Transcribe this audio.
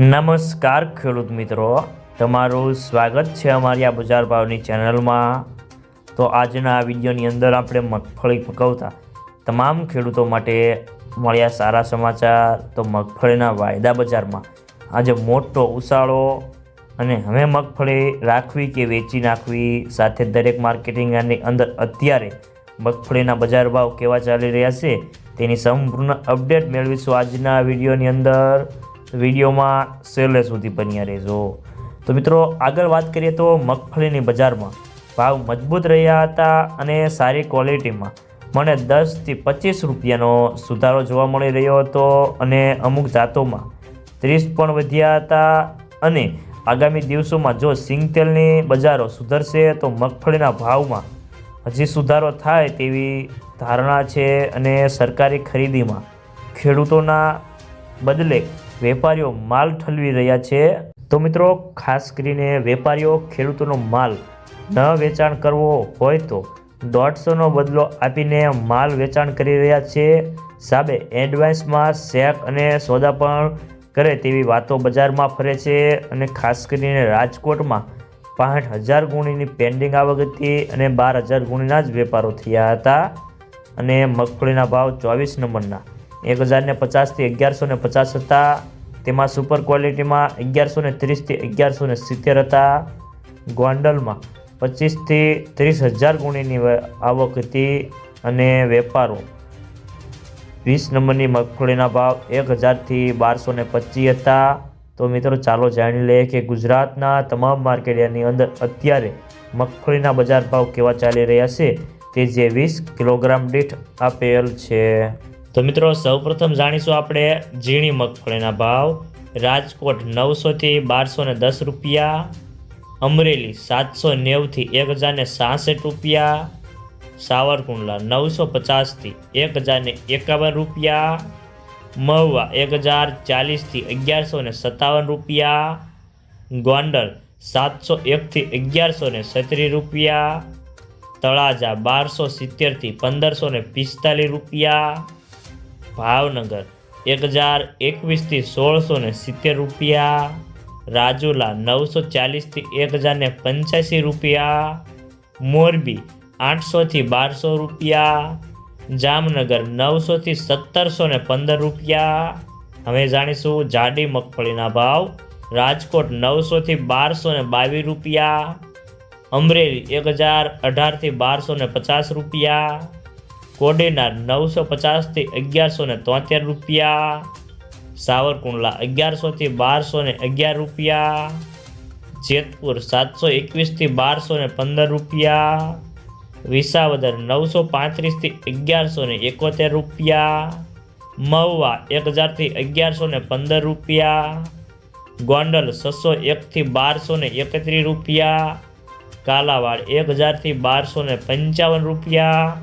નમસ્કાર, ખેડૂત મિત્રો. તમારું સ્વાગત છે અમારી આ બજાર ભાવની ચેનલમાં. તો આજના આ વિડીયોની અંદર આપણે મગફળી પકવતા તમામ ખેડૂતો માટે મળ્યા સારા સમાચાર. તો મગફળીના વાયદા બજારમાં આજે મોટો ઉછાળો અને હવે મગફળી રાખવી કે વેચી નાખવી સાથે દરેક માર્કેટિંગ યાર્ડની અંદર અત્યારે મગફળીના બજાર ભાવ કેવા ચાલી રહ્યા છે તેની સંપૂર્ણ અપડેટ મેળવીશું આજના વિડીયોની અંદર. વિડીયોમાં છેલ્લે સુધી બન્યા રહેજો. તો મિત્રો, આગળ વાત કરીએ તો મગફળીની બજારમાં. ભાવ મજબૂત રહ્યા હતા અને સારી ક્વોલિટીમાં. મને દસથી પચીસ રૂપિયાનો સુધારો જોવા મળી રહ્યો હતો અને અમુક જાતોમાં ત્રીસ પણ વધ્યા હતા. અને આગામી દિવસોમાં જો સિંગતેલની બજારો સુધરશે, તો મગફળીના ભાવમાં હજી સુધારો થાય તેવી ધારણા છે અને સરકારી ખરીદીમાં ખેડૂતોના બદલે વેપારીઓ માલ ઠલવી રહ્યા છે. તો મિત્રો, ખાસ કરીને વેપારીઓ ખેડૂતોનો માલ ન વેચાણ કરવો હોય તો દોઢસોનો બદલો આપીને માલ વેચાણ કરી રહ્યા છે. સાબે એડવાન્સમાં શેક અને સોદા પણ કરે તેવી વાતો બજારમાં ફરે છે અને ખાસ કરીને રાજકોટમાં પાંઠ હજાર ગુણીની પેન્ડિંગ આવક હતી અને બાર હજાર ગુણીના જ વેપારો થયા હતા. અને મગફળીના ભાવ ચોવીસ નંબરના, એક હજારને પચાસથી અગિયારસો ને પચાસ હતા. તેમાં સુપર ક્વોલિટીમાં અગિયારસો ને ત્રીસથી અગિયારસો ને સિત્તેર હતા. ગોંડલમાં પચીસથી ત્રીસ હજાર ગુણીની આવક હતી અને વેપારો. વીસ નંબરની મગફળીના ભાવ એક હજારથી બારસો ને પચીસ હતા. તો મિત્રો ચાલો જાણી લઈએ કે ગુજરાતના તમામ માર્કેટની અંદર અત્યારે મગફળીના બજાર ભાવ કેવા ચાલી રહ્યા છે. તે જે વીસ કિલોગ્રામ દીઠ આપેલ છે. તો મિત્રો, સૌપ્રથમ જાણીશું આપણે ઝીણી મગફળીના ભાવ. રાજકોટ નવસોથી બારસો ને દસ રૂપિયા. અમરેલી સાતસો નેવથી એક હજાર ને સાસઠ રૂપિયા. સાવરકુંડલા નવસો પચાસથી એક હજાર ને એકાવન રૂપિયા. મહુવા એક હજાર ચાલીસથી અગિયારસો ને સત્તાવન રૂપિયા. ગોંડલ સાતસો એકથી અગિયારસો ને સત્રીસ રૂપિયા. તળાજા બારસો સિત્તેરથી પંદરસો ને પિસ્તાલીસ રૂપિયા. ભાવનગર એક હજાર એકવીસથી સોળસો ને સિત્તેર રૂપિયા, રાજુલા નવસો ચાલીસથી એક હજાર ને પંચ્યાસી રૂપિયા, મોરબી આઠસોથી બારસો રૂપિયા, જામનગર નવસોથી સત્તરસો ને પંદર રૂપિયા. હવે જાણીશું જાડી મગફળીના ભાવ. રાજકોટ નવસોથી બારસો ને બાવીસ રૂપિયા. અમરેલી એક હજાર અઢારથી બારસો ને પચાસ રૂપિયા. કોડીનાર નવસો પચાસથી અગિયારસો ને તોતેર રૂપિયા. સાવરકુંડલા અગિયારસોથી બારસો ને અગિયાર રૂપિયા. જેતપુર સાતસો એકવીસથી બારસો ને પંદર રૂપિયા. વિસાવદર નવસો પાંત્રીસથી અગિયારસો ને એકોતેર રૂપિયા. મહુવા એક હજારથી અગિયારસો ને પંદર રૂપિયા. ગોંડલ છસો એકથી બારસો ને એકત્રીસ રૂપિયા. કાલાવાડ એક હજારથી બારસો ને પંચાવન રૂપિયા.